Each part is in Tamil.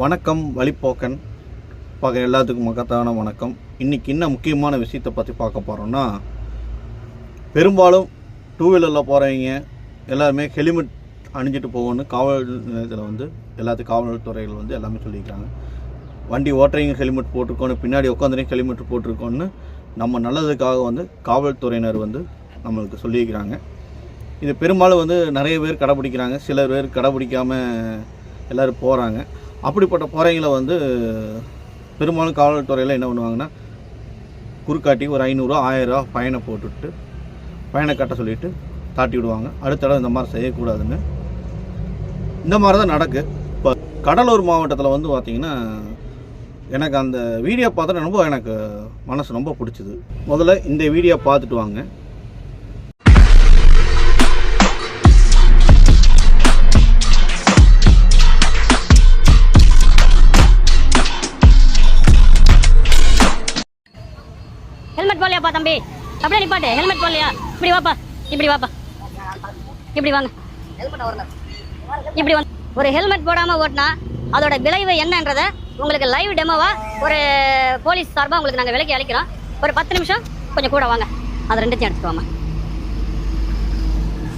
வணக்கம் வழிப்போக்கன். பார்க்குற எல்லாத்துக்கும் மகத்தான வணக்கம். இன்றைக்கி என்ன முக்கியமான விஷயத்தை பற்றி பார்க்க போகிறோம்னா பெரும்பாலும் டூ வீலரில் போகிறவங்க எல்லாருமே ஹெல்மெட் அணிஞ்சிட்டு போகணும்னு காவல் நிலையத்தில் வந்து எல்லாத்துக்கும் காவல்துறைகள் வந்து எல்லாமே சொல்லியிருக்காங்க. வண்டி ஓட்டுறவங்க ஹெல்மெட் போட்டிருக்கோன்னு பின்னாடி உட்காந்துரையும் ஹெல்மெட் போட்டிருக்கோன்னு நம்ம நல்லதுக்காக வந்து காவல்துறையினர் வந்து நம்மளுக்கு சொல்லியிருக்கிறாங்க. இது பெரும்பாலும் வந்து நிறைய பேர் கடைப்பிடிக்கிறாங்க சில பேர் கடைப்பிடிக்காமல் எல்லோரும் போகிறாங்க அப்படிப்பட்ட போகிறவங்கள வந்து பெரும்பாலும் காவல்துறையில் என்ன பண்ணுவாங்கன்னா குறுக்காட்டி ஒரு ஐநூறுரூவா ஆயிரரூவா பயணம் போட்டுவிட்டு ஃபைனை கட்ட சொல்லிவிட்டு தாட்டி விடுவாங்க. அடுத்த தடவை இந்த மாதிரி செய்யக்கூடாதுன்னு. இந்த மாதிரி தான் நடக்கு. இப்போ கடலூர் மாவட்டத்தில் வந்து பார்த்திங்கன்னா எனக்கு அந்த வீடியோ பார்த்துட்டு ரொம்ப எனக்கு மனசு ரொம்ப பிடிச்சிது. முதல்ல இந்த வீடியோ பார்த்துட்டு வாங்க. ஹெல்மெட் தம்பி? அப்படியே நிப்பாட்டு. ஹெல்மெட் போடலையா? இப்படி வாப்பா. இப்படி வாப்பா. இப்படி வாங்க. இப்படி வந்து ஒரு ஹெல்மெட் போடாமல் ஓட்டினா அதோட விளைவு என்னன்றத உங்களுக்கு லைவ் டெமோவா ஒரு போலீஸ் சார்பாக உங்களுக்கு நாங்கள் விலைக்கு அளிக்கிறோம். ஒரு பத்து நிமிஷம் கொஞ்சம் கூட வாங்க. அதை ரெண்டுத்தையும் எடுத்துக்கோமா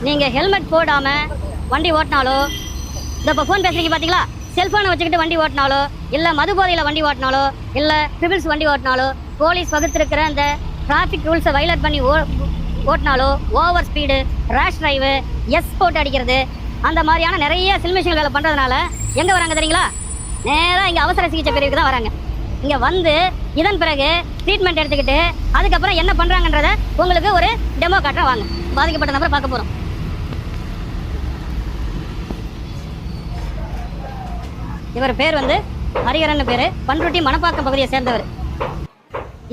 நீங்கள் ஹெல்மெட் போடாமல் வண்டி ஓட்டினாலோ இந்த இப்போ ஃபோன் பேசுறீங்க பார்த்தீங்களா செல்ஃபோனை வச்சுக்கிட்டு வண்டி ஓட்டினாலோ இல்லை மது போதையில் வண்டி ஓட்டினாலோ இல்லை ட்ரிபிள்ஸ் வண்டி ஓட்டினாலோ போலீஸ் வகுத்திருக்கிற அந்த டிராஃபிக் ரூல்ஸை வைலேட் பண்ணி ஓ ஓட்டினாலோ ஓவர் ஸ்பீடு ரேஷ் டிரைவு எஸ் போட்டு அடிக்கிறது அந்த மாதிரியான நிறைய சில்மிஷன் வேலை பண்ணுறதுனால எங்கே வராங்க தெரியுங்களா? நேராக இங்கே அவசர சிகிச்சை பிரிவுக்கு தான் வராங்க. இங்கே வந்து இதன் பிறகு ட்ரீட்மெண்ட் எடுத்துக்கிட்டு அதுக்கப்புறம் என்ன பண்ணுறாங்கன்றத உங்களுக்கு ஒரு டெமோ காட்டுறேன். வாங்க. பாதிக்கப்பட்ட நபரை பார்க்க போகிறோம் இவர் பேர் வந்து ஹரிஹரன் பேர். பண்ருட்டி மணப்பாக்கம் பகுதியை சேர்ந்தவர்.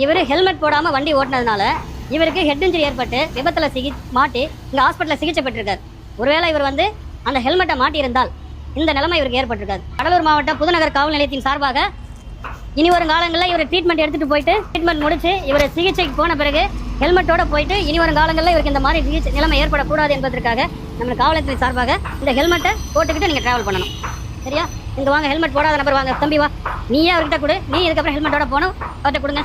இவர் ஹெல்மெட் போடாமல் வண்டி ஓட்டினதுனால இவருக்கு ஹெட் இன்ஜுரி ஏற்பட்டு விபத்தில் சிகி மாட்டி இங்கே ஹாஸ்பிட்டலில் சிகிச்சை பெற்றிருக்கார். ஒருவேளை இவர் வந்து அந்த ஹெல்மெட்டை மாட்டியிருந்தால் இந்த நிலைமை இவருக்கு ஏற்பட்டிருக்காது. கடலூர் மாவட்ட புதுநகர் காவல் நிலையத்தின் சார்பாக இனி வரும் காலங்களில் இவர் ட்ரீட்மெண்ட் எடுத்துகிட்டு போயிட்டு ட்ரீட்மெண்ட் முடித்து இவர் சிகிச்சைக்கு போன பிறகு ஹெல்மெட்டோடு போயிட்டு இனி வரும் காலங்களில் இவருக்கு இந்த மாதிரி சிகிச்சை நிலைமை ஏற்படக்கூடாது என்பதற்காக நம்ம காவல்துறை சார்பாக இந்த ஹெல்மெட்டை போட்டுக்கிட்டு நீங்கள் ட்ராவல் பண்ணணும். சரியா? இங்கே வாங்க ஹெல்மெட் போடாத நபர் வாங்க. தம்பி வா. நீயே அவர்கிட்ட கொடு. நீ இதுக்கப்புறம் ஹெல்மெட்டோட போகணும். அவர்கிட்ட கொடுங்க.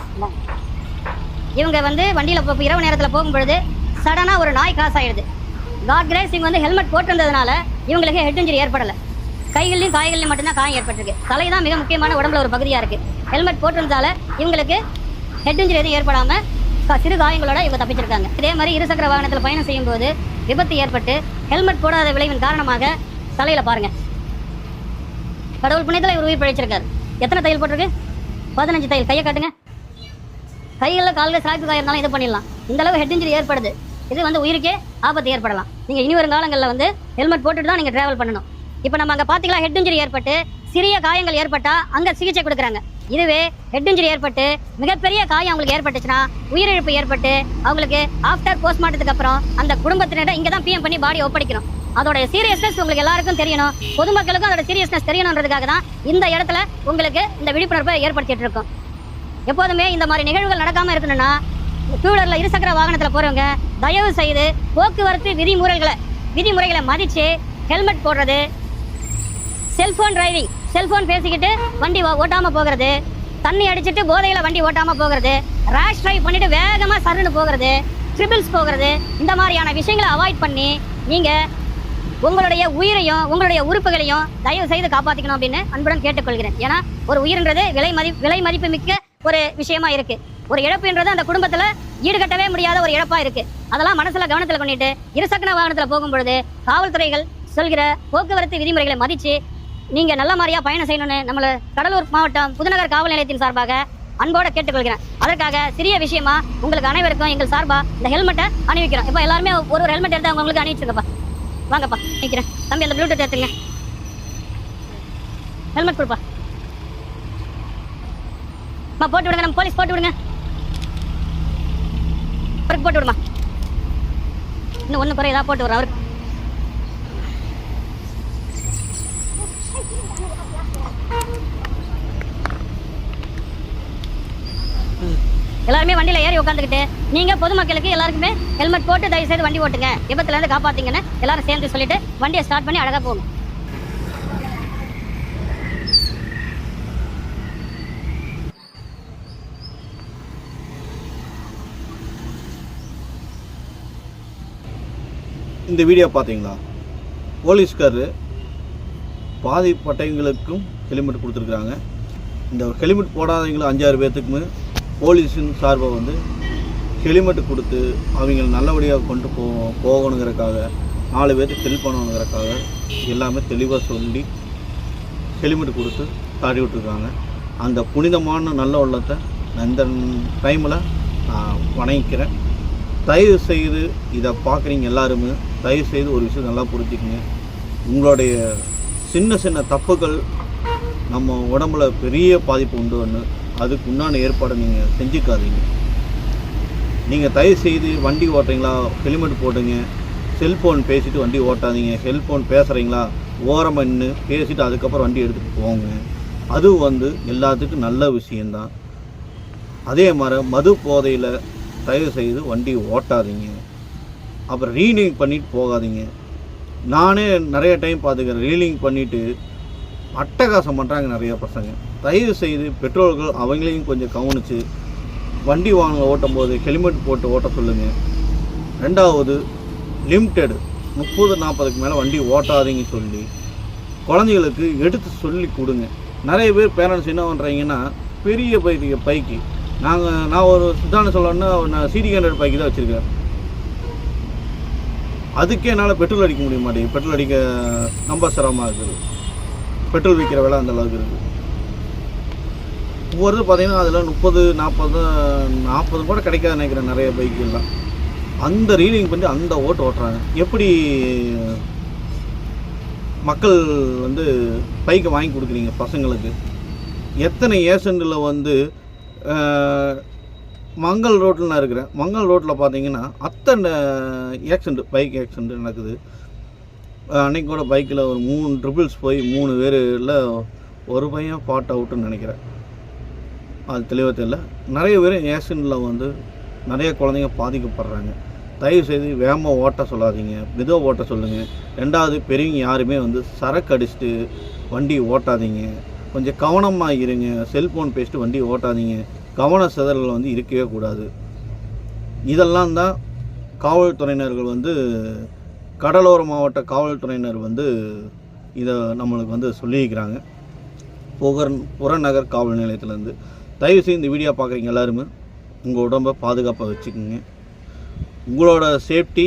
இவங்க வந்து வண்டியில் போ இரவு நேரத்தில் போகும்பொழுது சடனாக ஒரு நாய் கிராஸ் ஆயிடுது. காட் கிரேஸ் இவங்க வந்து ஹெல்மெட் போட்டிருந்ததுனால இவங்களுக்கு ஹெட் இன்ஜுரி ஏற்படலை. கைகள்லையும் காய்கள்லையும் மட்டும்தான் காயம் ஏற்பட்டிருக்கு. தலை தான் மிக முக்கியமான உடம்புல ஒரு பகுதியாக இருக்குது ஹெல்மெட் போட்டிருந்தால இவங்களுக்கு ஹெட் இன்ஜுரி எதுவும் ஏற்படாமல் கா- சிறு காயங்களோட இவங்க தப்பிச்சிருக்காங்க. இதே மாதிரி இருசக்கர வாகனத்தில் பயணம் செய்யும்போது விபத்து ஏற்பட்டு ஹெல்மெட் போடாத விளைவின் காரணமாக தலையில் பாருங்கள் கடவுள் புண்ணியத்தில் இவர் உயிர் பிழைச்சிருக்காரு. எத்தனை தையல் போட்டிருக்கு? பதினஞ்சு தையல். கையை காட்டுங்க. கைகளில் கால்கள் சாய்ப்பு காயிருந்தாலும் இது பண்ணிடலாம். இந்த அளவு ஹெட் இன்ஜுரி ஏற்படுது. இது வந்து உயிருக்கே ஆபத்து ஏற்படலாம். நீங்கள் இனி வரும் காலங்களில் வந்து ஹெல்மெட் போட்டுட்டு தான் நீங்கள் ட்ராவல் பண்ணணும். இப்போ நம்ம அங்கே பார்த்தீங்களா ஹெட் இன்ஜுரி ஏற்பட்டு சிறிய காயங்கள் ஏற்பட்டால் அங்கே சிகிச்சை கொடுக்குறாங்க. இதுவே ஹெட் இன்ஜுரி ஏற்பட்டு மிகப்பெரிய காயம் அவங்களுக்கு ஏற்பட்டுச்சுன்னா உயிரிழப்பு ஏற்பட்டு அவங்களுக்கு ஆஃப்டர் போஸ்ட்மார்ட்டத்துக்கு அப்புறம் அந்த குடும்பத்தினரை இங்கே தான் பிஎம் பண்ணி பாடியை ஒப்படைக்கணும். அதோட சீரியஸ்னஸ் உங்களுக்கு எல்லாருக்கும் தெரியணும். பொதுமக்களுக்கும் அதோட சீரியஸ்னஸ் தெரியணுன்றதுக்காக தான் இந்த இடத்துல உங்களுக்கு இந்த விழிப்புணர்வை ஏற்படுத்திட்டு இருக்கோம். எப்போதுமே இந்த மாதிரி நிகழ்வுகள் நடக்காம இருக்கணும்னா டூவீலரில் இருசக்கர வாகனத்தில் போகிறவங்க தயவு செய்து போக்குவரத்து விதிமுறைகளை விதிமுறைகளை மதித்து ஹெல்மெட் போடுறது செல்ஃபோன் டிரைவிங் செல்ஃபோன் பேசிக்கிட்டு வண்டி ஓட்டாமல் போகிறது தண்ணி அடிச்சுட்டு போதையில் வண்டி ஓட்டாமல் போகிறது ரேஷ் டிரைவ் பண்ணிவிட்டு வேகமாக சருன்னு போகிறது ட்ரிபிள்ஸ் போகிறது இந்த மாதிரியான விஷயங்களை அவாய்ட் பண்ணி நீங்கள் உங்களுடைய உயிரையும் உங்களுடைய உறுப்புகளையும் தயவு செய்து காப்பாற்றிக்கணும் அப்படின்னு அன்புடன் கேட்டுக்கொள்கிறேன். ஏன்னா ஒரு உயிர்ன்றது விலை மதி விலை மதிப்பு மிக்க ஒரு விஷயமா இருக்கு. ஒரு இழப்புன்றது அந்த குடும்பத்துல ஈடுகட்டவே முடியாத ஒரு இழப்பா இருக்கு. அதெல்லாம் மனசுல கவனத்துல பண்ணிட்டு இருசக்கர வாகனத்துல போகும் பொழுது காவல்துறைகள் சொல்கிற போக்குவரத்து விதிமுறைகளை மதிச்சு நீங்க நல்ல மாதிரியா பயணம் செய்யணும்னு நம்மள கடலூர் மாவட்டம் புதுநகர் காவல் நிலையத்தின் சார்பாக அன்போட கேட்டுக்கொள்கிறேன். அதற்காக சிறிய விஷயமா உங்களுக்கு அனைவருக்கும் எங்கள் சார்பா இந்த ஹெல்மெட்டை அணிவிக்கிறோம். இப்போ எல்லாருமே ஒரு ஒரு ஹெல்மெட் எடுத்து உங்களுக்கு அணிவிச்சிருக்கப்பா வாங்கப்பா நிற்கிறேன் தம்பி அந்த ப்ளூடூத் எடுத்துங்க ஹெல்மெட் கொடுப்பா. மா போட்டு விடுங்க நம்ம போலீஸ் போட்டு விடுங்க. அவருக்கு போட்டு விடுமா? இன்னும் ஒன்று குறை ஏதாவது போட்டு விடுறோம் அவருக்கு. எல்லாருமே வண்டியில ஏறி உட்காந்துக்கிட்டு நீங்க பொதுமக்களுக்கு எல்லாருக்குமே ஹெல்மெட் போட்டு தயவு செய்து வண்டி ஓட்டுங்க. விபத்துல இருந்து எல்லாரும் சேர்ந்து சொல்லிட்டு வண்டியை ஸ்டார்ட் பண்ணி அழகாக போகணும். இந்த வீடியோ பார்த்தீங்களா? போலீஸ்கார் பாதிப்பட்டவங்களுக்கும் ஹெல்மெட் கொடுத்துருக்குறாங்க. இந்த ஹெல்மெட் போடாதவங்களும் அஞ்சாறு பேர்த்துக்குமே போலீஸின் சார்பாக வந்து ஹெல்மெட் கொடுத்து அவங்க நல்லபடியாக கொண்டு போ போகணுங்கிறக்காக நாலு பேர்த்துக்கு ஹெல்ப் பண்ணணுங்கிறக்காக எல்லாமே தெளிவாக சொல்லி ஹெல்மெட் கொடுத்து தாடி விட்டுருக்காங்க. அந்த புனிதமான நல்ல உள்ளத்தை நான் இந்த டைமில் நான் வணங்கிக்கிறேன். தயவு செய்து இதை பார்க்குறீங்க எல்லாருமே. தயவு செய்து ஒரு விஷயம் நல்லா புரிஞ்சுக்கங்க. உங்களுடைய சின்ன சின்ன தப்புகள் நம்ம உடம்புல பெரிய பாதிப்பு உண்டு ஒன்று அதுக்கு உண்டான ஏற்பாடை நீங்கள் செஞ்சுக்காதீங்க. நீங்கள் தயவு செய்து வண்டி ஓட்டுறீங்களா? ஹெல்மெட் போட்டுங்க செல்ஃபோன் பேசிவிட்டு வண்டி ஓட்டாதீங்க. செல்ஃபோன் பேசுகிறீங்களா ஓரமாக நின்று பேசிவிட்டு அதுக்கப்புறம் வண்டி எடுத்துகிட்டு போங்க. அது வந்து எல்லாத்துக்கும் நல்ல விஷயந்தான் அதே மாதிரி மது போதையில் தயவு செய்து வண்டி ஓட்டாதீங்க. அப்புறம் ரீலிங் பண்ணிட்டு போகாதீங்க. நானே நிறைய டைம் பார்த்துக்கிறேன். ரீலிங் பண்ணிவிட்டு அட்டகாசம் பண்ணுறாங்க நிறையா பசங்க. தயவு செய்து பெற்றோர்கள் அவங்களையும் கொஞ்சம் கவனித்து வண்டி வாகனம் ஓட்டும் போது ஹெல்மெட் போட்டு ஓட்ட சொல்லுங்கள் ரெண்டாவது லிமிட்டெடு முப்பது நாற்பதுக்கு மேலே வண்டி ஓட்டாதீங்க சொல்லி குழந்தைகளுக்கு எடுத்து சொல்லி கொடுங்க. நிறைய பேர் பேரண்ட்ஸ் என்ன பண்ணுறீங்கன்னா பெரிய பைக்கு பைக்கு. நாங்கள் நான் ஒரு சித்தாந்தம் சொல்லணும்னா நான் சிடி ஹண்ட்ரட் பைக்கு தான் வச்சுருக்கேன் அதுக்கே என்னால் பெட்ரோல் அடிக்க முடிய மாட்டேங்குது. பெட்ரோல் அடிக்க ரொம்ப சிரமமாக இருக்குது. பெட்ரோல் விற்கிற விலை அந்த அளவுக்கு இருக்குது. ஒவ்வொரு பார்த்தீங்கன்னா அதில் முப்பது நாற்பது நாற்பது கூட கிடைக்காது நினைக்கிறேன் நிறைய பைக்குலாம் அந்த ரீலிங் பண்ணி அந்த ஓட்டு ஓட்டுறாங்க. எப்படி மக்கள் வந்து பைக்கை வாங்கி கொடுக்குறீங்க பசங்களுக்கு? எத்தனை ஏசண்டில் வந்து மங்கள் ரோட்டில் நான் இருக்கிறேன். மங்கள் ரோட்டில் பார்த்தீங்கன்னா அத்தனை ஆக்சிடென்ட் பைக் ஆக்சிடென்ட் நடக்குது. அன்றைக்கி அன்னைக்கு கூட பைக்கில் ஒரு மூணு ட்ரிபிள்ஸ் போய் மூணு பேரில் ஒரு பையன் பாட் அவுட்டுன்னு நினைக்கிறேன். அது தெளிவாக தெரியல. நிறைய பேர் ஆக்சிடெண்ட்டில் வந்து நிறைய குழந்தைங்க பாதிக்கப்படுறாங்க. தயவு செய்து வேகமாக ஓட்ட சொல்லாதீங்க. மெதுவாக ஓட்ட சொல்லுங்கள் ரெண்டாவது பெரியவங்க யாருமே வந்து சரக்கு அடிச்சுட்டு வண்டி ஓட்டாதீங்க. கொஞ்சம் கவனமாக இருங்க. செல்ஃபோன் பேசிட்டு வண்டி ஓட்டாதீங்க. கவன சிதறல் வந்து இருக்கவே கூடாது. இதெல்லாம் தான் காவல்துறையினர்கள் வந்து கடலோர மாவட்ட காவல்துறையினர் வந்து இதை நம்மளுக்கு வந்து சொல்லியிருக்கிறாங்க. புகர் புறநகர் காவல் நிலையத்திலேருந்து. தயவு செய்து இந்த வீடியோ பார்க்குறீங்க எல்லாருமே. உங்கள் உடம்பை பாதுகாப்பாக வச்சுக்கோங்க. உங்களோட சேஃப்டி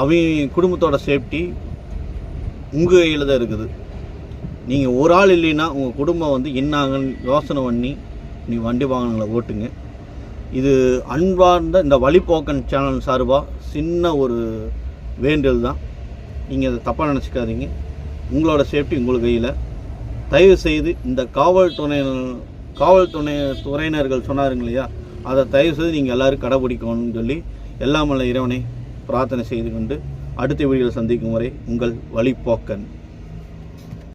அவங்க குடும்பத்தோட சேஃப்டி உங்கள் கையில் தான் இருக்குது. நீங்கள் ஒரு ஆள் இல்லைன்னா உங்கள் குடும்பம் வந்து என்னாங்கன்னு யோசனை பண்ணி நீ வண்டி வாகனங்களை ஓட்டுங்க. இது அன்பார்ந்த இந்த வழிப்போக்கன் சேனல் சார்பாக சின்ன ஒரு வேண்டல் தான். நீங்கள் அதை தப்பாக நினச்சிக்காதீங்க. உங்களோட சேஃப்டி உங்கள் கையில். தயவு செய்து இந்த காவல்துறை காவல்துறை துறையினர்கள் சொன்னாருங்க இல்லையா? அதை தயவு செய்து நீங்கள் எல்லோரும் கடைபிடிக்கணும்னு சொல்லி எல்லாம் இறைவனை பிரார்த்தனை செய்து கொண்டு அடுத்த வீடியோவில் சந்திக்கும் வரை உங்கள் வழிப்போக்கன்